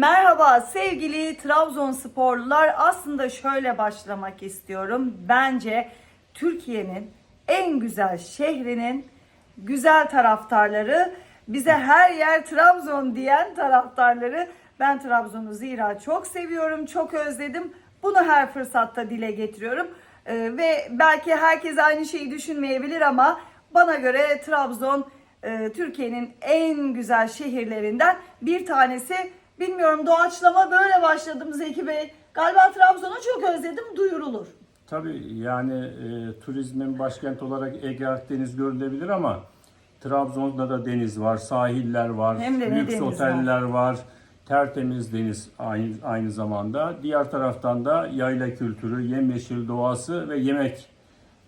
Merhaba sevgili Trabzonsporlular. Aslında şöyle başlamak istiyorum. Bence Türkiye'nin en güzel şehrinin güzel taraftarları, bize her yer Trabzon diyen taraftarları. Ben Trabzon'u zira çok seviyorum, çok özledim. Bunu her fırsatta dile getiriyorum. Ee, ve belki herkes aynı şeyi düşünmeyebilir ama bana göre Trabzon e, Türkiye'nin en güzel şehirlerinden bir tanesi. Bilmiyorum doğaçlama böyle başladım Zeki Bey. Galiba Trabzon'u çok özledim duyurulur. Tabii yani e, turizmin başkent olarak Ege Akdeniz görülebilir ama Trabzon'da da deniz var, sahiller var, Hem de ne lüks deniz oteller var. tertemiz deniz aynı, aynı zamanda. Diğer taraftan da yayla kültürü, yemyeşil doğası ve yemek.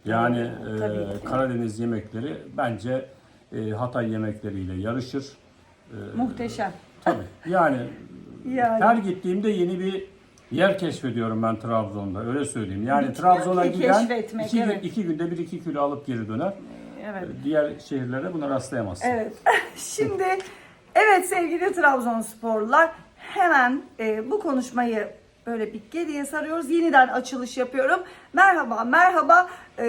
Yani e, tabii ki. Karadeniz yemekleri bence e, Hatay yemekleriyle yarışır. Muhteşem. Tabii yani, Yani. her gittiğimde yeni bir yer keşfediyorum ben Trabzon'da öyle söyleyeyim. Yani Trabzon'a giden iki, gün- evet. iki günde bir iki kilo alıp geri döner. Evet. Diğer şehirlere buna rastlayamazsın. Evet. Şimdi evet sevgili Trabzonsporlular hemen e, bu konuşmayı böyle bir geriye sarıyoruz. Yeniden açılış yapıyorum. Merhaba, merhaba. E,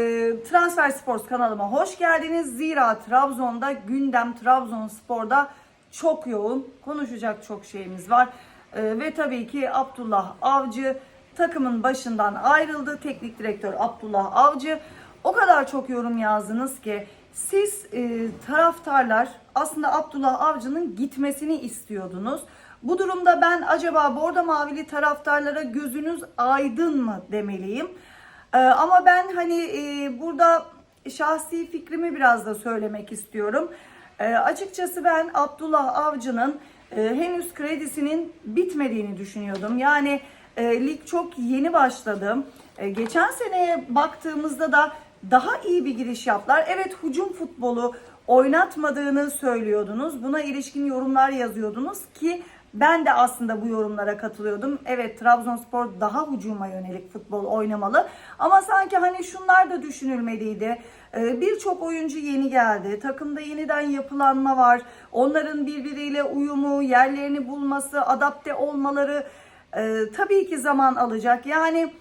Transfer Sports kanalıma hoş geldiniz. Zira Trabzon'da gündem Trabzonspor'da çok yoğun. Konuşacak çok şeyimiz var. E, ve tabii ki Abdullah Avcı takımın başından ayrıldı. Teknik direktör Abdullah Avcı. O kadar çok yorum yazdınız ki siz e, taraftarlar aslında Abdullah Avcı'nın gitmesini istiyordunuz. Bu durumda ben acaba Bordo Mavili taraftarlara gözünüz aydın mı demeliyim. E, ama ben hani e, burada şahsi fikrimi biraz da söylemek istiyorum. E, açıkçası ben Abdullah Avcı'nın e, henüz kredisinin bitmediğini düşünüyordum. Yani e, lig çok yeni başladı. E, geçen seneye baktığımızda da daha iyi bir giriş yaptılar. Evet hücum futbolu oynatmadığını söylüyordunuz. Buna ilişkin yorumlar yazıyordunuz ki ben de aslında bu yorumlara katılıyordum. Evet Trabzonspor daha hücuma yönelik futbol oynamalı. Ama sanki hani şunlar da düşünülmeliydi. Ee, Birçok oyuncu yeni geldi. Takımda yeniden yapılanma var. Onların birbiriyle uyumu, yerlerini bulması, adapte olmaları e, tabii ki zaman alacak. Yani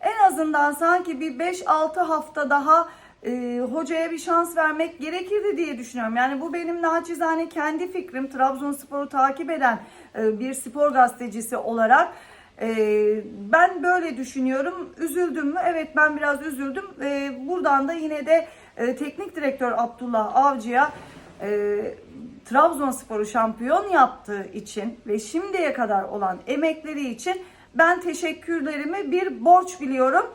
en azından sanki bir 5-6 hafta daha e, hocaya bir şans vermek gerekirdi diye düşünüyorum. Yani bu benim naçizane kendi fikrim. Trabzonspor'u takip eden e, bir spor gazetecisi olarak e, ben böyle düşünüyorum. Üzüldüm mü? Evet ben biraz üzüldüm. E, buradan da yine de e, teknik direktör Abdullah Avcı'ya e, Trabzonspor'u şampiyon yaptığı için ve şimdiye kadar olan emekleri için ben teşekkürlerimi bir borç biliyorum.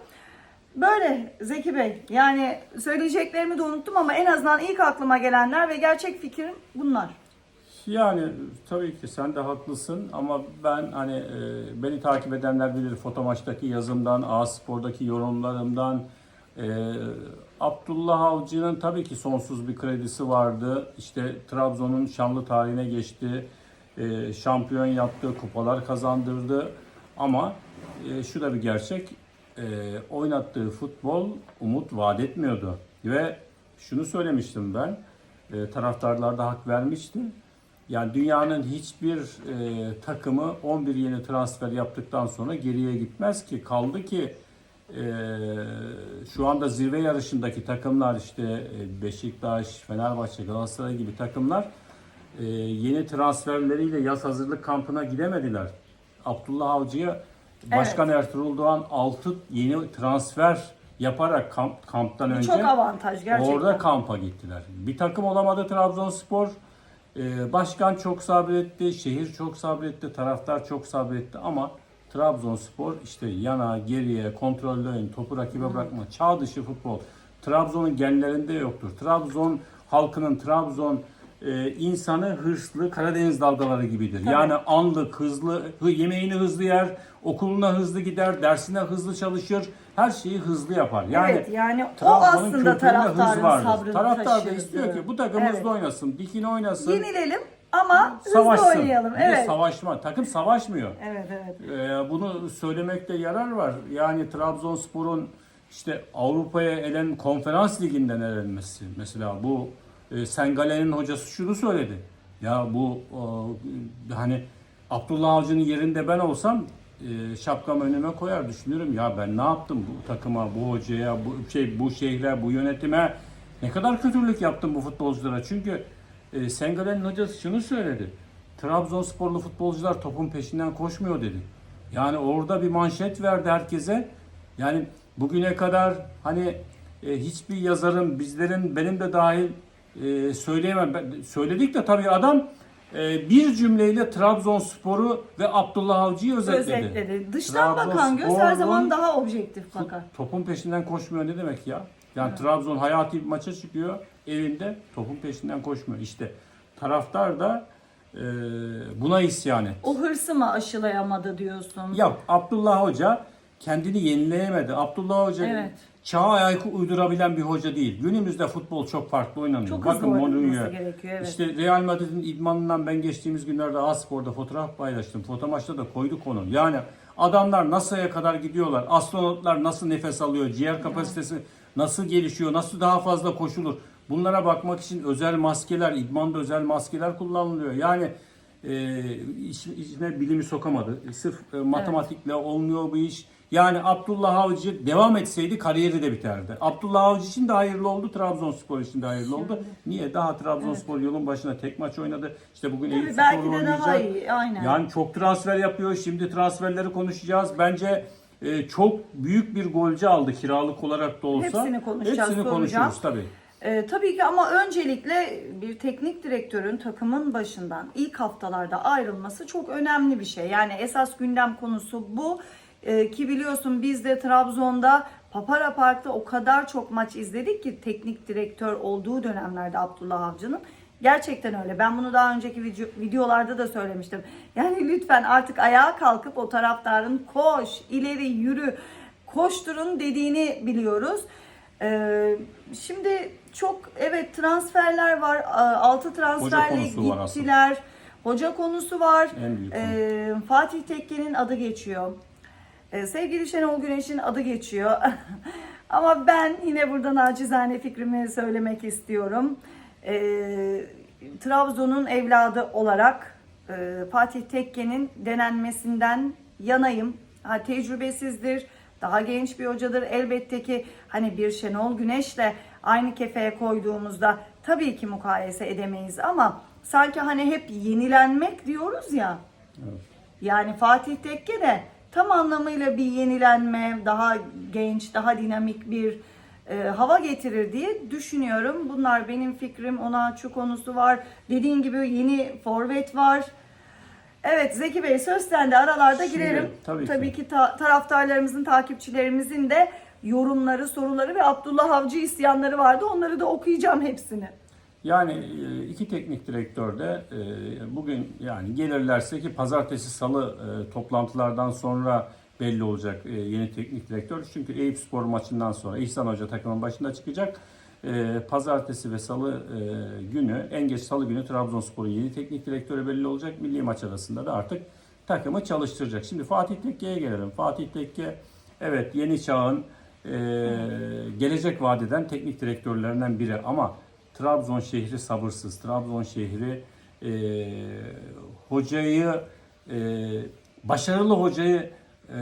Böyle Zeki Bey yani söyleyeceklerimi de unuttum ama en azından ilk aklıma gelenler ve gerçek fikrim bunlar. Yani tabii ki sen de haklısın ama ben hani e, beni takip edenler bilir fotomaçtaki yazımdan, A Spor'daki yorumlarımdan e, Abdullah Avcı'nın tabii ki sonsuz bir kredisi vardı. İşte Trabzon'un şanlı tarihine geçti. E, şampiyon yaptı, kupalar kazandırdı. Ama e, şu da bir gerçek. E, oynattığı futbol umut vaat etmiyordu. Ve şunu söylemiştim ben. E, taraftarlar da hak vermişti. Yani dünyanın hiçbir e, takımı 11 yeni transfer yaptıktan sonra geriye gitmez ki. Kaldı ki e, şu anda zirve yarışındaki takımlar işte e, Beşiktaş, Fenerbahçe, Galatasaray gibi takımlar e, yeni transferleriyle yaz hazırlık kampına gidemediler. Abdullah Avcı'ya Başkan Ertuğrul Doğan 6 yeni transfer yaparak kamp, kamptan önce Çok avantaj gerçekten. Orada kampa gittiler. Bir takım olamadı Trabzonspor. Ee, başkan çok sabretti, şehir çok sabretti, taraftar çok sabretti ama Trabzonspor işte yana, geriye, kontrollü oyun, topu rakibe bırakma, çağ dışı futbol. Trabzon'un genlerinde yoktur. Trabzon halkının, Trabzon e, insanı hırslı Karadeniz dalgaları gibidir. Yani anlık, hızlı, hı- yemeğini hızlı yer, okuluna hızlı gider, dersine hızlı çalışır, her şeyi hızlı yapar. Yani evet yani o aslında taraftarın sabrını Taraftar da istiyor ki bu takım Evet. hızlı oynasın, dikine oynasın, Yenilelim ama hızlı savaşsın. oynayalım. Bir de Evet. savaşma. Takım savaşmıyor. Evet evet. Ee, bunu söylemekte yarar var. Yani Trabzonspor'un işte Avrupa'ya elen konferans liginden elenmesi. Mesela bu e, Sengale'nin hocası şunu söyledi. Ya bu e, hani Abdullah Avcı'nın yerinde ben olsam e, şapkamı önüme koyar düşünürüm ya ben ne yaptım bu takıma, bu hocaya, bu şey bu şehre, bu yönetime ne kadar kötülük yaptım bu futbolculara. Çünkü e, Sengalen'in hocası şunu söyledi. Trabzonsporlu futbolcular topun peşinden koşmuyor dedi. Yani orada bir manşet verdi herkese. Yani bugüne kadar hani e, hiçbir yazarın bizlerin benim de dahil e, söyleyemem. Ben- söyledik de tabii adam bir cümleyle Trabzonspor'u ve Abdullah Avcı'yı özetledi. Özetledi. Dıştan bakan göz her zaman daha objektif bakar. Topun peşinden koşmuyor ne demek ya? Yani Trabzon hayati bir maça çıkıyor evinde topun peşinden koşmuyor. İşte taraftar da e, buna isyan etti. O hırsı mı aşılayamadı diyorsun? Ya Abdullah Hoca kendini yenileyemedi. Abdullah Hoca Evet. Çağa ayak uydurabilen bir hoca değil. Günümüzde futbol çok farklı oynanıyor. Çok Bakın hızlı Mourinho. gerekiyor. Evet. İşte Real Madrid'in idmanından ben geçtiğimiz günlerde A-Spor'da fotoğraf paylaştım. Fotomaçta da koyduk onu. Yani adamlar NASA'ya kadar gidiyorlar. Astronotlar nasıl nefes alıyor? Ciğer kapasitesi nasıl gelişiyor? Nasıl daha fazla koşulur? Bunlara bakmak için özel maskeler, idmanda özel maskeler kullanılıyor. Yani e, iç- içine bilimi sokamadı. Sırf e, matematikle olmuyor bu iş. Yani Abdullah Avcı devam etseydi kariyeri de biterdi. Abdullah Avcı için de hayırlı oldu, Trabzonspor için de hayırlı oldu. Niye? Daha Trabzonspor yolun başına tek maç oynadı. İşte bugün Eyüp Spor'u de daha oynayacak. iyi. Aynen. Yani çok transfer yapıyor. Şimdi transferleri konuşacağız. Bence e, çok büyük bir golcü aldı kiralık olarak da olsa. Hepsini konuşacağız, Hepsini soracağım. konuşuruz tabii. Ee, tabii ki ama öncelikle bir teknik direktörün takımın başından ilk haftalarda ayrılması çok önemli bir şey. Yani esas gündem konusu bu. Ee, ki biliyorsun biz de Trabzon'da Papara Park'ta o kadar çok maç izledik ki teknik direktör olduğu dönemlerde Abdullah Avcı'nın. Gerçekten öyle. Ben bunu daha önceki video, videolarda da söylemiştim. Yani lütfen artık ayağa kalkıp o taraftarın koş, ileri yürü, koşturun dediğini biliyoruz. Ee, şimdi çok evet transferler var. A- Altı transferle var aslında. gittiler. Hoca konusu var. En. Ee, Fatih Tekke'nin adı geçiyor. Ee, sevgili Şenol Güneş'in adı geçiyor. Ama ben yine burada nacizane fikrimi söylemek istiyorum. Ee, Trabzon'un evladı olarak e, Fatih Tekke'nin denenmesinden yanayım. Ha, tecrübesizdir, daha genç bir hocadır. Elbette ki hani bir Şenol Güneş'le aynı kefeye koyduğumuzda tabii ki mukayese edemeyiz ama sanki hani hep yenilenmek diyoruz ya. Evet. Yani Fatih Tekke de tam anlamıyla bir yenilenme, daha genç, daha dinamik bir e, hava getirir diye düşünüyorum. Bunlar benim fikrim. Ona şu konusu var. Dediğin gibi yeni forvet var. Evet Zeki Bey söz sende aralarda Şimdi, girelim. tabii ki. ta- taraftarlarımızın, takipçilerimizin de yorumları, soruları ve Abdullah Avcı isyanları vardı. Onları da okuyacağım hepsini. Yani e, iki teknik direktör de e, bugün yani gelirlerse ki pazartesi salı e, toplantılardan sonra belli olacak yeni teknik direktör. Çünkü Eyüp Spor maçından sonra İhsan Hoca takımın başında çıkacak. Pazartesi ve salı günü en geç salı günü Trabzonspor'un yeni teknik direktörü belli olacak. Milli maç arasında da artık takımı çalıştıracak. Şimdi Fatih Tekke'ye gelelim. Fatih Tekke evet yeni çağın gelecek vadeden teknik direktörlerinden biri ama Trabzon şehri sabırsız. Trabzon şehri e, hocayı e, başarılı hocayı e,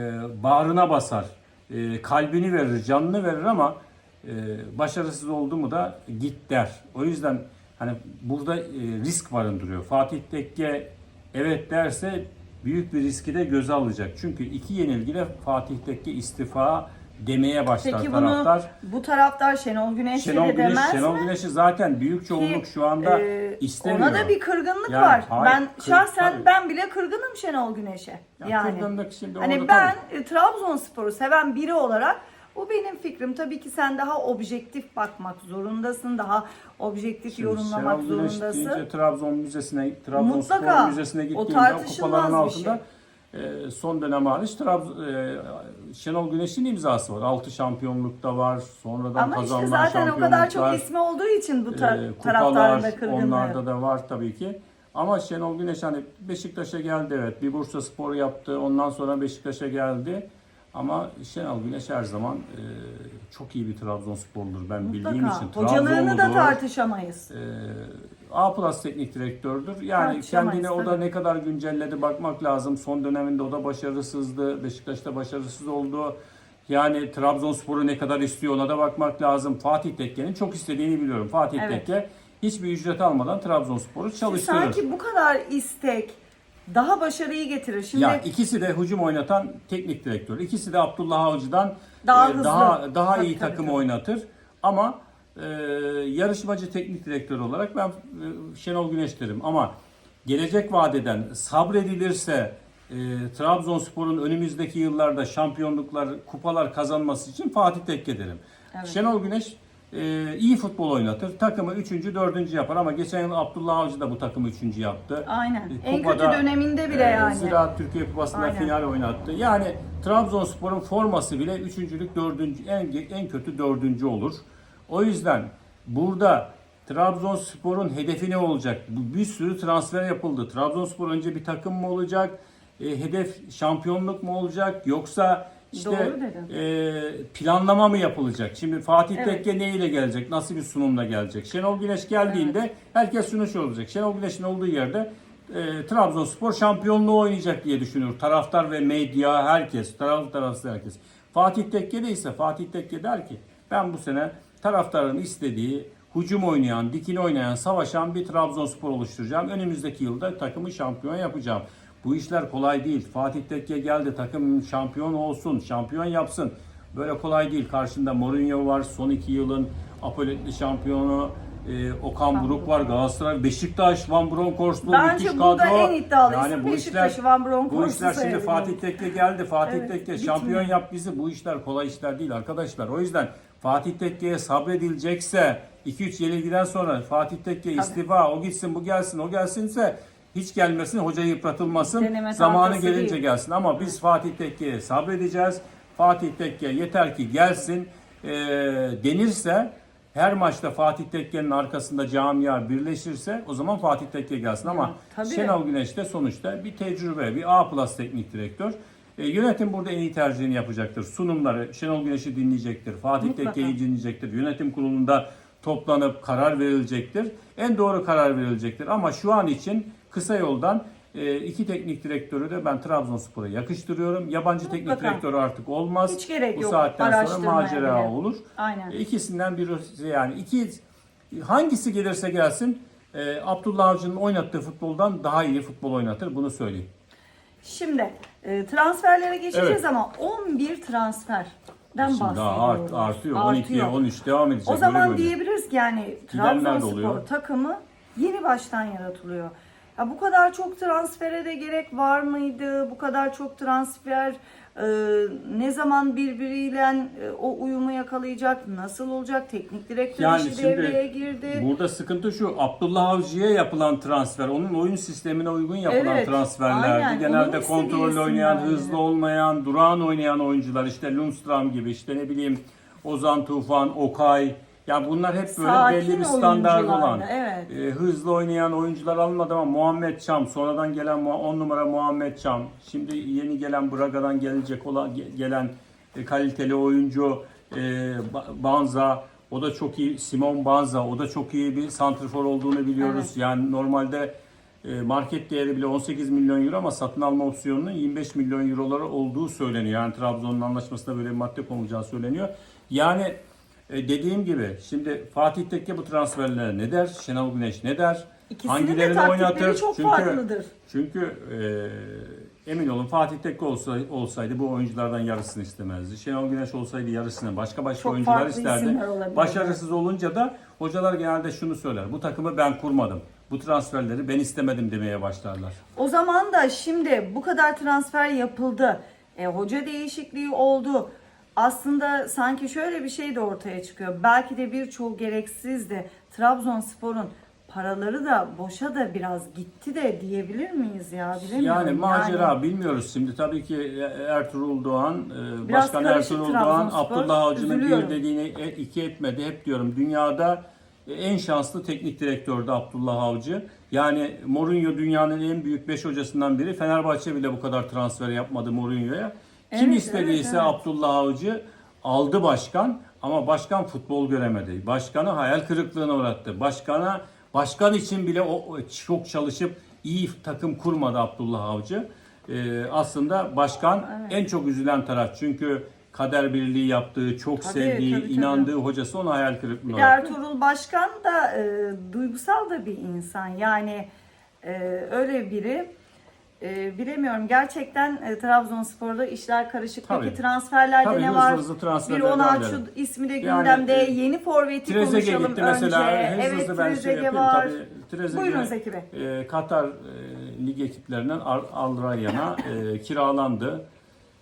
bağrına basar. E, kalbini verir, canını verir ama e, başarısız oldu mu da git der. O yüzden hani burada e, risk barındırıyor. Fatih Tekke evet derse büyük bir riski de göze alacak. Çünkü iki yenilgiyle Fatih Tekke istifa demeye başlar Peki bunu taraftar. bu taraftar Şenol Güneş'le Şenol de Güneş, demez Şenol mi? Güneş'i zaten büyük çoğunluk şu anda e, istemiyor. Ona da bir kırgınlık Yani var. hayır, ben kır- şahsen tabii. ben bile kırgınım Şenol Güneş'e. Ya yani kırgınlık şimdi hani orada ben e, Trabzonspor'u seven biri olarak bu benim fikrim. Tabii ki sen daha objektif bakmak zorundasın. Daha objektif Şimdi yorumlamak Şenol Güneş zorundasın. deyince Trabzon Müzesi'ne, Trabzon Mutlaka. Spor Müzesi'ne O gittiğinde tartışılmaz kupaların bir şey. altında e, son dönem hariç Trabzon, e, Şenol Güneş'in imzası var. 6 şampiyonlukta var. Sonradan Ama işte kazanılan zaten o kadar çok ismi olduğu için bu tar- Ee, taraftarın kupalar da kırgınlığı. onlarda da var tabii ki. Ama Şenol Güneş hani Beşiktaş'a geldi evet. Bir Bursa Spor yaptı. Ondan sonra Beşiktaş'a geldi. Ama Şenol Güneş her zaman e, çok iyi bir Trabzonsporludur ben bildiğim Mutlaka. için. Hocalığını da tartışamayız. E, A plus teknik direktördür. Yani kendine o da tabii. ne kadar güncelledi bakmak lazım. Son döneminde o da başarısızdı. Beşiktaş'ta başarısız oldu. Yani Trabzonspor'u ne kadar istiyor ona da bakmak lazım. Fatih Tekke'nin çok istediğini biliyorum. Fatih Evet. Tekke hiçbir ücret almadan Trabzonspor'u çalıştırır. Sanki bu kadar istek daha başarıyı getirir. Şimdi Ya ikisi de hücum oynatan teknik direktör. İkisi de Abdullah Avcı'dan Daha e, hızlı. daha daha Tabii, iyi tabii, takım tabii. oynatır. Ama e, yarışmacı teknik direktör olarak ben e, Şenol Güneş derim. Ama gelecek vadeden sabredilirse e, Trabzonspor'un önümüzdeki yıllarda şampiyonluklar, kupalar kazanması için Fatih Tekke derim. Evet. Şenol Güneş e, iyi futbol oynatır. Takımı 3. 4. yapar ama geçen yıl Abdullah Avcı da bu takımı 3. yaptı. aynen. E, En kötü kupada, döneminde bile e, yani. Ziraat Türkiye Kupası'nda Aynen. final oynattı. Yani Trabzonspor'un forması bile üçüncülük, dördüncü, en, en kötü dördüncü olur. O yüzden burada Trabzonspor'un hedefi ne olacak? Bir sürü transfer yapıldı. Trabzonspor önce bir takım mı olacak? E, hedef şampiyonluk mu olacak? Yoksa işte Doğru dedin. e, planlama mı yapılacak? Şimdi Fatih Evet. Tekke ne ile gelecek? Nasıl bir sunumla gelecek? Şenol Güneş geldiğinde herkes şunu soracak. Şenol Güneş'in olduğu yerde e, Trabzonspor şampiyonluğu oynayacak diye düşünür. Taraftar ve medya herkes, taraf tarafsız herkes. Fatih Tekke de ise Fatih Tekke der ki ben bu sene taraftarın istediği hücum oynayan, dikine oynayan, savaşan bir Trabzonspor oluşturacağım. Önümüzdeki yılda takımı şampiyon yapacağım. Bu işler kolay değil. Fatih Tekke geldi takım şampiyon olsun, şampiyon yapsın. Böyle kolay değil. Karşında Mourinho var. Son iki yılın Apoletli şampiyonu. e, Okan Buruk var. Galatasaray, Beşiktaş, Van Bronckhorst'lu Bence müthiş burada kadro. en iddialı ismi bu Beşiktaş, işler, Van bu Bronckhorst'u işler şimdi. Fatih Tekke geldi. Fatih Evet, Tekke bitmiyor. şampiyon yap bizi. Bu işler kolay işler değil arkadaşlar. O yüzden Fatih Tekke'ye sabredilecekse 2-3 yenilgiden sonra Fatih Tekke istifa, o gitsin, bu gelsin, o gelsinse hiç gelmesin, hoca yıpratılmasın. Deneme Zamanı gelince değil. gelsin. Ama biz Fatih Tekke'ye sabredeceğiz. Fatih Tekke yeter ki gelsin. Ee, denirse her maçta Fatih Tekke'nin arkasında camia birleşirse o zaman Fatih Tekke gelsin. Ama tabii. Şenol Güneş de sonuçta bir tecrübe, bir A plus teknik direktör. E, yönetim burada en iyi tercihini yapacaktır. Sunumları Şenol Güneş'i dinleyecektir. Fatih Mutlaka. Tekke'yi dinleyecektir. Yönetim kurulunda toplanıp karar verilecektir. En doğru karar verilecektir. Ama şu an için kısa yoldan e, iki teknik direktörü de ben Trabzonspor'a yakıştırıyorum. Yabancı teknik Mutlaka. direktörü artık olmaz. Hiç gerek Bu yok saatten sonra araştırmaya macera bile. olur. Aynen. E, İkisinden birisi yani iki hangisi gelirse gelsin e, Abdullah Avcı'nın oynattığı futboldan daha iyi futbol oynatır. Bunu söyleyeyim. Şimdi e, transferlere geçeceğiz Evet. ama 11 transferden Şimdi daha bahsediyoruz. art, artıyor. 12, 13 devam edecek. O zaman böyle. diyebiliriz ki yani Gidenler de Trabzonspor takımı yeni baştan yaratılıyor. Ya bu kadar çok transfere de gerek var mıydı? Bu kadar çok transfer e, ne zaman birbiriyle e, o uyumu yakalayacak? Nasıl olacak? Teknik direktör Yani işi devreye girdi. Burada sıkıntı şu. Abdullah Avcı'ya yapılan transfer, onun oyun sistemine uygun yapılan Evet, transferlerdi. aynen. Genelde Onun kontrollü oynayan, isimlerdi. hızlı olmayan, durağan oynayan oyuncular işte Lundstram gibi işte ne bileyim Ozan Tufan, Okay. Yani bunlar hep böyle Sakin belli bir standart olan. evet. e, hızlı oynayan oyuncular alınmadı ama Muhammed Çam, sonradan gelen 10 numara Muhammed Çam, şimdi yeni gelen Braga'dan gelecek olan ge- gelen e, kaliteli oyuncu e, Ba- Banza, o da çok iyi. Simon Banza, o da çok iyi bir santrfor olduğunu biliyoruz. Yani normalde e, market değeri bile 18 milyon euro ama satın alma opsiyonunun 25 milyon euroları olduğu söyleniyor. Yani Trabzon'un anlaşmasında böyle bir madde konulacağı söyleniyor. Yani e, dediğim gibi şimdi Fatih Tekke bu transferlere ne der? Şenol Güneş ne der? İkisinin de taktikleri çok farklıdır. Çünkü e, emin olun Fatih Tekke olsa, olsaydı bu oyunculardan yarısını istemezdi. Şenol Güneş olsaydı yarısını başka başka Çok oyuncular isterdi. Başarısız olunca da hocalar genelde şunu söyler. Bu takımı ben kurmadım. Bu transferleri ben istemedim demeye başlarlar. O zaman da şimdi bu kadar transfer yapıldı. E, hoca değişikliği oldu. Aslında sanki şöyle bir şey de ortaya çıkıyor. Belki de birçoğu gereksizdi. Trabzonspor'un paraları da boşa da biraz gitti de diyebilir miyiz ya? Bilemiyorum. Yani macera bilmiyoruz şimdi. Tabii ki Ertuğrul Doğan, e, Biraz Başkan Ertuğrul Doğan. Abdullah Avcı'nın bir dediğini e, iki etmedi. Hep diyorum dünyada en şanslı teknik direktördü Abdullah Avcı. Yani Mourinho dünyanın en büyük 5 hocasından biri. Fenerbahçe bile bu kadar transfer yapmadı Mourinho'ya. Kim Evet, istediyse evet, evet. Abdullah Avcı aldı başkan ama başkan futbol göremedi. Başkanı hayal kırıklığına uğrattı. Başkana Başkan için bile o, çok çalışıp iyi takım kurmadı Abdullah Avcı. Ee, aslında başkan en çok üzülen taraf çünkü kader birliği yaptığı, çok Tabii, sevdiği, tabii, tabii. inandığı hocası ona hayal kırıklığına uğrattı. Ertuğrul Başkan da e, duygusal da bir insan. Yani e, öyle biri. E, bilemiyorum gerçekten e, Trabzonspor'da işler karışık. Tabii. Peki transferlerde Tabii, ne hızlı var? hızlı bir transferlerden Onaçu ismi de Yani, gündemde. e, Yeni forveti Trezeguet konuşalım gitti mesela. önce. Hızlı evet hızlı ben şey yapayım var. tabii. Trezeguet, Buyurun Zeki Bey. e, Katar e, lig ekiplerinden Al, Al Rayyan'a e, kiralandı.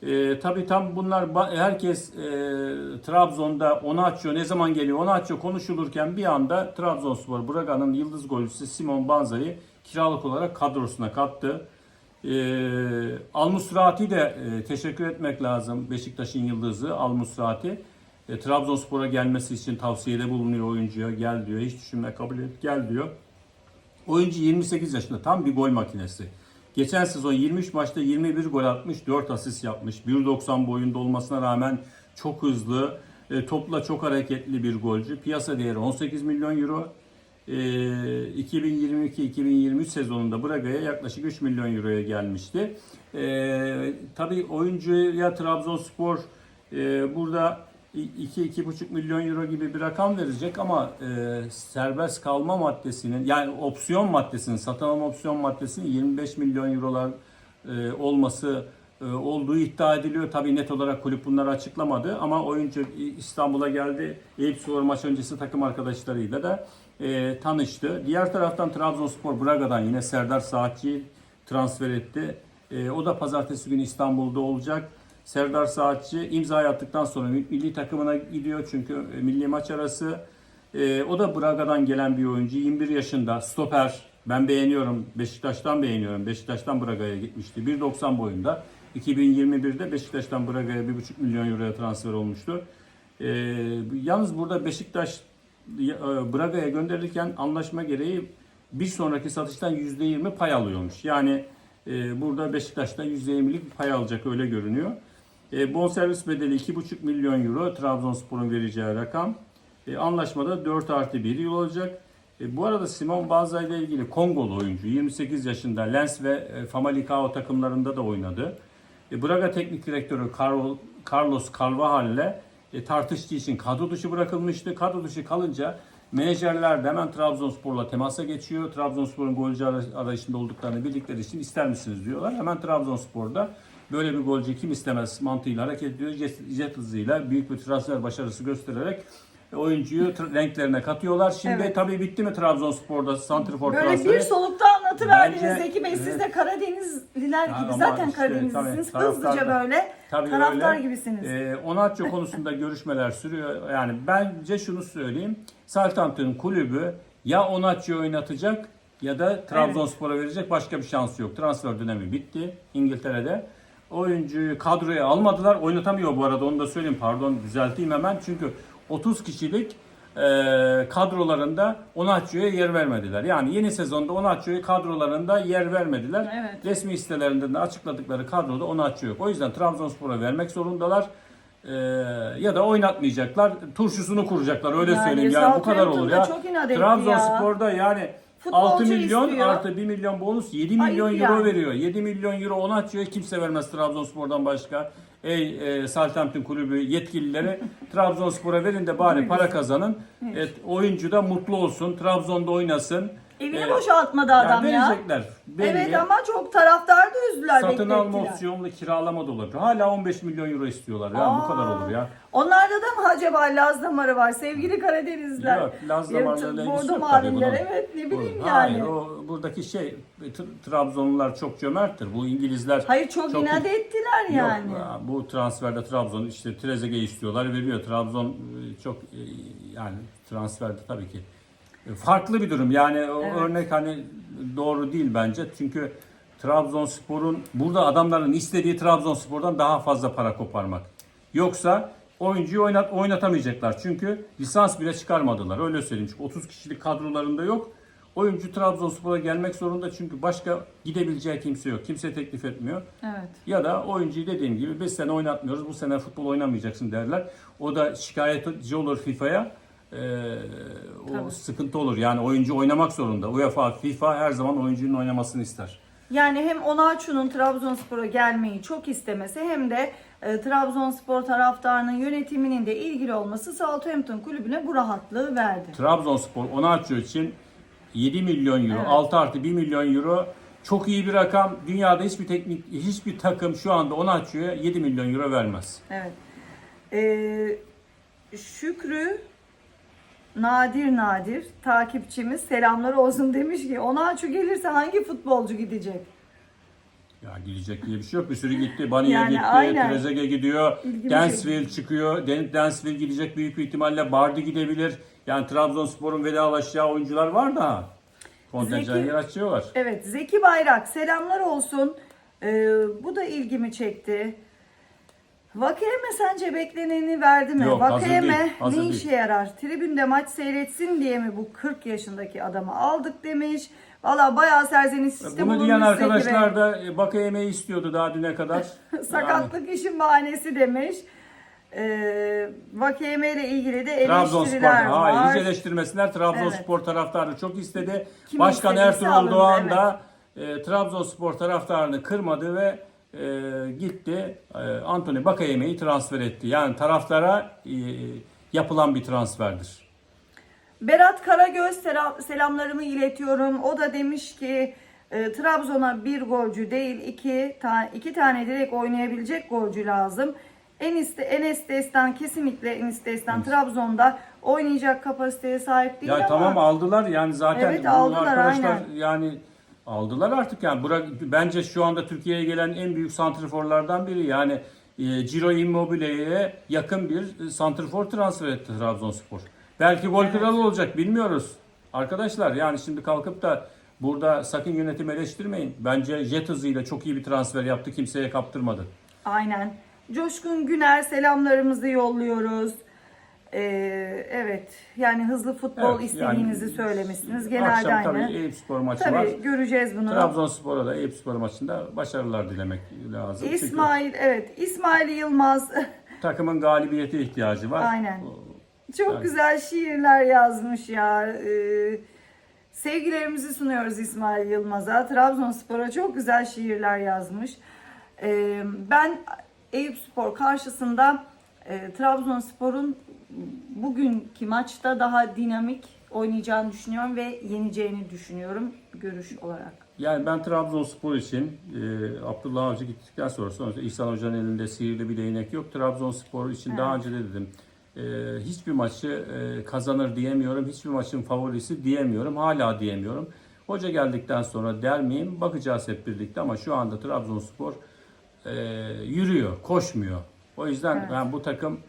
E, tabii tam bunlar herkes e, Trabzon'da onu açıyor. Ne zaman geliyor onu açıyor konuşulurken bir anda Trabzonspor Braga'nın yıldız golcüsü Simon Banza'yı kiralık olarak kadrosuna kattı. E, Al-Musrati de e, teşekkür etmek lazım. Beşiktaş'ın yıldızı Al-Musrati. E, Trabzonspor'a gelmesi için tavsiyede bulunuyor oyuncuya. Gel diyor. Hiç düşünme kabul et. Gel diyor. Oyuncu 28 yaşında. Tam bir gol makinesi. Geçen sezon 23 maçta 21 gol atmış, 4 asist yapmış. 1.90 boyunda olmasına rağmen çok hızlı, e, topla çok hareketli bir golcü. Piyasa değeri 18 milyon euro. E, 2022-2023 sezonunda Braga'ya yaklaşık 3 milyon euroya gelmişti. E, tabii oyuncuya Trabzonspor e, burada 2-2,5 milyon euro gibi bir rakam verecek ama e, serbest kalma maddesinin yani opsiyon maddesinin satın alma opsiyon maddesinin 25 milyon eurolar e, olması e, olduğu iddia ediliyor. Tabii net olarak kulüp bunları açıklamadı ama oyuncu İstanbul'a geldi. Eyüp Spor maç öncesi takım arkadaşlarıyla da e, tanıştı. Diğer taraftan Trabzonspor Braga'dan yine Serdar Saatçı'yı transfer etti. E, o da pazartesi günü İstanbul'da olacak. Serdar Saatçi imza attıktan sonra milli takımına gidiyor çünkü e, milli maç arası. E, o da Braga'dan gelen bir oyuncu. 21 yaşında stoper. Ben beğeniyorum. Beşiktaş'tan beğeniyorum. Beşiktaş'tan Braga'ya gitmişti. 1.90 boyunda. 2021'de Beşiktaş'tan Braga'ya 1.5 milyon euroya transfer olmuştu. E, yalnız burada Beşiktaş Braga'ya gönderirken anlaşma gereği bir sonraki satıştan %20 pay alıyormuş. Yani e, burada Beşiktaş'ta %20'lik pay alacak öyle görünüyor. E, bonservis bedeli 2,5 milyon euro Trabzonspor'un vereceği rakam. E, anlaşmada 4 artı 1 yıl olacak. E, bu arada Simon Banza ile ilgili Kongolu oyuncu 28 yaşında Lens ve e, Famalicão takımlarında da oynadı. E, Braga Teknik Direktörü Carl- Carlos Carvajal ile e, tartıştığı için kadro dışı bırakılmıştı. Kadro dışı kalınca menajerler de hemen Trabzonspor'la temasa geçiyor. Trabzonspor'un golcü ara- arayışında olduklarını bildikleri için ister misiniz diyorlar. Hemen Trabzonspor'da böyle bir golcü kim istemez mantığıyla hareket ediyor. Jet, hızıyla büyük bir transfer başarısı göstererek oyuncuyu tr- renklerine katıyorlar. Şimdi Evet. tabii bitti mi Trabzonspor'da santrfor Böyle transferi? bir solukta anlatıverdiniz Bence- Zeki Bey. Siz de Karadenizliler Ya gibi. ama Zaten işte Karadenizlisiniz. tabii, Hızlıca taraftar- böyle Tabii taraftar öyle. gibisiniz. Ee, Onatço konusunda görüşmeler sürüyor. Yani bence şunu söyleyeyim. Southampton kulübü ya Onatço'yu oynatacak ya da Trabzonspor'a verecek başka bir şansı yok. Transfer dönemi bitti İngiltere'de. Oyuncuyu kadroya almadılar. Oynatamıyor bu arada onu da söyleyeyim. Pardon düzelteyim hemen. Çünkü 30 kişilik e, kadrolarında Onatço'ya yer vermediler. Yani yeni sezonda Onatço'yu kadrolarında yer vermediler. Evet. Resmi sitelerinde de açıkladıkları kadroda Onatço yok. O yüzden Trabzonspor'a vermek zorundalar. Ee, ya da oynatmayacaklar. Turşusunu kuracaklar öyle Yani söyleyeyim. Yani bu kadar olur ya. Trabzonspor'da yani Futbolcu 6 milyon istiyor. artı 1 milyon bonus 7 Ayıp milyon euro yani. veriyor. 7 milyon euro Onatço'ya kimse vermez Trabzonspor'dan başka. Ey e, Southampton kulübü yetkilileri Trabzonspor'a verin de bari para kazanın. Evet, oyuncu da mutlu olsun. Trabzon'da oynasın. Evini Ee, boşaltmadı adam ya. verecekler. Belli. Evet ama çok taraftar da üzdüler Satın alma opsiyonlu kiralama da olabilir. Hala 15 milyon euro istiyorlar. Ya bu kadar olur ya. Onlarda da mı acaba Laz damarı var sevgili Karadenizler? Yok, Laz Ya, damarlarıyla ilgisi Bordo yok tabii evet ne bileyim Bu- yani. Hayır, o buradaki şey T- Trabzonlular çok cömerttir. Bu İngilizler Hayır çok, inat ettiler yani. Ya, bu transferde Trabzon işte Trezeguet istiyorlar, veriyor. Trabzon e, çok e, yani transferde tabii ki farklı bir durum. Yani o Evet. örnek hani doğru değil bence. Çünkü Trabzonspor'un burada adamların istediği Trabzonspor'dan daha fazla para koparmak. Yoksa oyuncuyu oynat oynatamayacaklar. Çünkü lisans bile çıkarmadılar. Öyle söyleyeyim. Çünkü 30 kişilik kadrolarında yok. Oyuncu Trabzonspor'a gelmek zorunda çünkü başka gidebileceği kimse yok. Kimse teklif etmiyor. Evet. Ya da oyuncuyu dediğim gibi 5 sene oynatmıyoruz. Bu sene futbol oynamayacaksın derler. O da şikayetçi olur FIFA'ya. E, o Tabii. sıkıntı olur. Yani oyuncu oynamak zorunda. UEFA, FIFA her zaman oyuncunun oynamasını ister. Yani hem Onaçu'nun Trabzonspor'a gelmeyi çok istemesi hem de e, Trabzonspor taraftarının yönetiminin de ilgili olması Southampton kulübüne bu rahatlığı verdi. Trabzonspor Onaçio için 7 milyon euro, Evet. 6 artı 1 milyon euro çok iyi bir rakam. Dünyada hiçbir teknik hiçbir takım şu anda Onaçio'ya 7 milyon euro vermez. Evet. Ee, Şükrü Nadir Nadir takipçimiz selamlar olsun demiş ki Onaçu gelirse hangi futbolcu gidecek? Ya gidecek diye bir şey yok. Bir sürü gitti. Baniye Yani gitti, aynen. Gidiyor, İlgimi Densville çıkıyor. Den- Densville gidecek büyük bir ihtimalle. Bardi gidebilir. Yani Trabzonspor'un vedalaşacağı oyuncular var da. Kontenjan yer açıyorlar. Evet Zeki Bayrak selamlar olsun. Ee, bu da ilgimi çekti. Vakayeme sence bekleneni verdi mi? Yok, hazır değil, hazır ne değil. işe yarar? Tribünde maç seyretsin diye mi bu 40 yaşındaki adamı aldık demiş. Valla bayağı serzenişte Bunu diyen bulunmuş arkadaşlar da e, istiyordu daha düne kadar. Sakatlık işin bahanesi demiş. Ee, Vakeme ile ilgili de Trabzonspor, eleştiriler var. hayır hiç eleştirmesinler. Trabzonspor taraftarı çok istedi. Kim Başkan istediyse Ertuğrul alındı, Doğan da e, Trabzonspor taraftarını kırmadı ve e, gitti e, Anthony Bakayeme'yi transfer etti. Yani taraftara e, yapılan bir transferdir. Berat Karagöz selam- selamlarımı iletiyorum. O da demiş ki e, Trabzon'a bir golcü değil iki, ta- iki tane direkt oynayabilecek golcü lazım. Enis, Enes Destan kesinlikle Enis Destan Trabzon'da oynayacak kapasiteye sahip değil Ya ama tamam aldılar yani zaten Evet, aldılar, arkadaşlar aynen. yani aldılar artık yani Burak bence şu anda Türkiye'ye gelen en büyük santrforlardan biri yani e, Ciro Immobile'ye yakın bir e, santrfor transfer etti Trabzonspor. Belki gol Evet. kralı olacak bilmiyoruz. Arkadaşlar yani şimdi kalkıp da burada sakın yönetim eleştirmeyin. Bence jet hızıyla çok iyi bir transfer yaptı kimseye kaptırmadı. aynen. Coşkun Güner selamlarımızı yolluyoruz. Ee, evet yani hızlı futbol Evet, istediğinizi yani söylemişsiniz. Genelde Akşam aynı. tabii Eyüpspor maçı Tabii var. göreceğiz bunu. Trabzonspor'a da Eyüpspor maçında başarılar dilemek lazım. Çünkü İsmail evet İsmail Yılmaz takımın galibiyete ihtiyacı var. Aynen. Çok Yani. güzel şiirler yazmış ya. Ee, sevgilerimizi sunuyoruz İsmail Yılmaz'a. Trabzonspor'a çok güzel şiirler yazmış. Ee, ben Eyüp Spor karşısında e, Trabzonspor'un bugünkü maçta daha dinamik oynayacağını düşünüyorum ve yeneceğini düşünüyorum görüş olarak. Yani ben Trabzonspor için e, Abdullah Avcı gittikten sonra sonuçta İhsan Hoca'nın elinde sihirli bir değnek yok. Trabzonspor için daha önce de dedim. e, hiçbir maçı e, kazanır diyemiyorum. Hiçbir maçın favorisi diyemiyorum. Hala diyemiyorum. Hoca geldikten sonra der miyim? Bakacağız hep birlikte ama şu anda Trabzonspor e, yürüyor, koşmuyor. O yüzden Evet. ben bu takım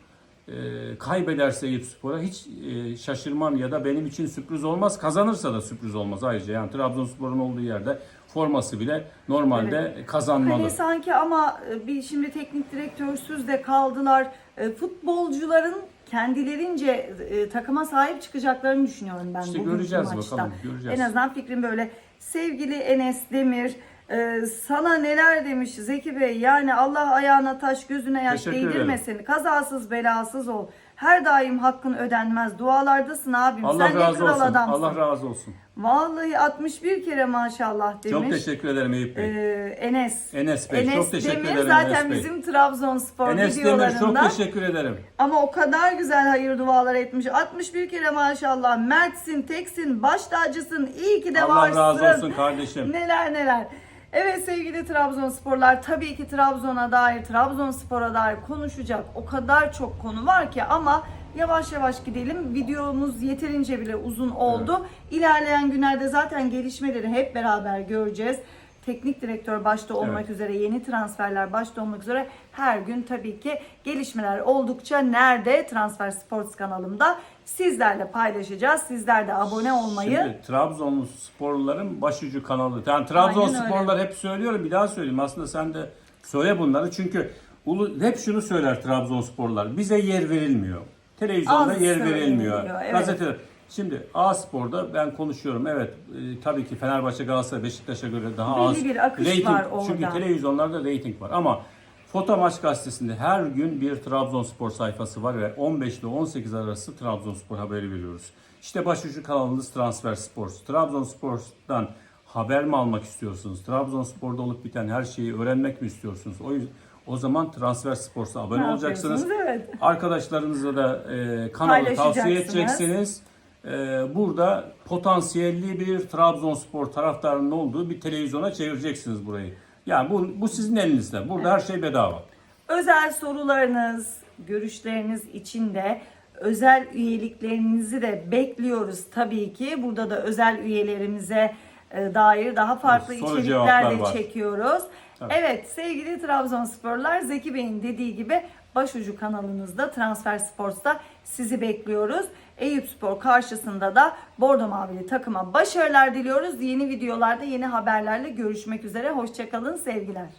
e, kaybederse Eyüpspor'a hiç e, şaşırmam ya da benim için sürpriz olmaz. Kazanırsa da sürpriz olmaz ayrıca. Yani Trabzonspor'un olduğu yerde forması bile normalde kazanmalı. Hani sanki ama e, bir şimdi teknik direktörsüz de kaldılar. E, Futbolcuların kendilerince e, takıma sahip çıkacaklarını düşünüyorum ben İşte göreceğiz maçta. bakalım, göreceğiz. En azından fikrim böyle. Sevgili Enes Demir e, sana neler demiş Zeki Bey yani Allah ayağına taş gözüne yaş Teşekkür değdirmesin. Kazasız belasız ol. Her daim hakkın ödenmez. Dualardasın abim. Allah Sen razı kral olsun. adamsın. Allah razı olsun. Vallahi 61 kere maşallah demiş. Çok teşekkür ederim Eyüp Bey. Ee, Enes. Enes Bey, çok teşekkür Demir ederim zaten Enes Bey. bizim Trabzonspor Enes Demir çok teşekkür ederim. Ama o kadar güzel hayır dualar etmiş. 61 kere maşallah. Mertsin, teksin, baş tacısın. İyi ki de Allah varsın. razı olsun kardeşim. Neler neler. Evet sevgili Trabzonsporlar tabii ki Trabzon'a dair, Trabzonspor'a dair konuşacak o kadar çok konu var ki ama yavaş yavaş gidelim. Videomuz yeterince bile uzun oldu. İlerleyen günlerde zaten gelişmeleri hep beraber göreceğiz. Teknik direktör başta olmak Evet. üzere, yeni transferler başta olmak üzere her gün tabii ki gelişmeler oldukça nerede? Transfer Sports kanalımda sizlerle paylaşacağız. Sizler de abone olmayı Şimdi Trabzonsporluların başucu kanalı. Yani Aynen Trabzonsporlular hep söylüyorum bir daha söyleyeyim. Aslında sen de söyle bunları. Çünkü ulu, hep şunu söyler Trabzonsporlular. Bize yer verilmiyor. Televizyonda Az yer verilmiyor. evet. Gazeteler. Şimdi A Spor'da ben konuşuyorum. Evet e, tabii ki Fenerbahçe, Galatasaray, Beşiktaş'a göre daha Belli az. bir akış var orada. Çünkü televizyonlarda reyting var. Ama Foto Maç gazetesinde her gün bir Trabzonspor sayfası var ve 15 ile 18 arası Trabzonspor haberi veriyoruz. İşte başucu kanalımız Transfer Sports. Trabzonspor'dan haber mi almak istiyorsunuz? Trabzonspor'da olup biten her şeyi öğrenmek mi istiyorsunuz? O yüzden o zaman Transfer Sports'a abone Ne olacaksınız. Evet. Arkadaşlarınızla da e, kanalı tavsiye edeceksiniz. E, burada potansiyelli bir Trabzonspor taraftarının olduğu bir televizyona çevireceksiniz burayı. Yani bu, bu sizin elinizde. Burada her şey bedava. Özel sorularınız, görüşleriniz için de özel üyeliklerinizi de bekliyoruz tabii ki. Burada da özel üyelerimize e, dair daha farklı Soru içerikler cevaplar de var. çekiyoruz. Tabii. Evet sevgili Trabzonsporlar Zeki Bey'in dediği gibi başucu kanalınızda Transfer Sports'ta sizi bekliyoruz. Eyüp Spor karşısında da Bordo Mavili takıma başarılar diliyoruz. Yeni videolarda yeni haberlerle görüşmek üzere. Hoşçakalın sevgiler.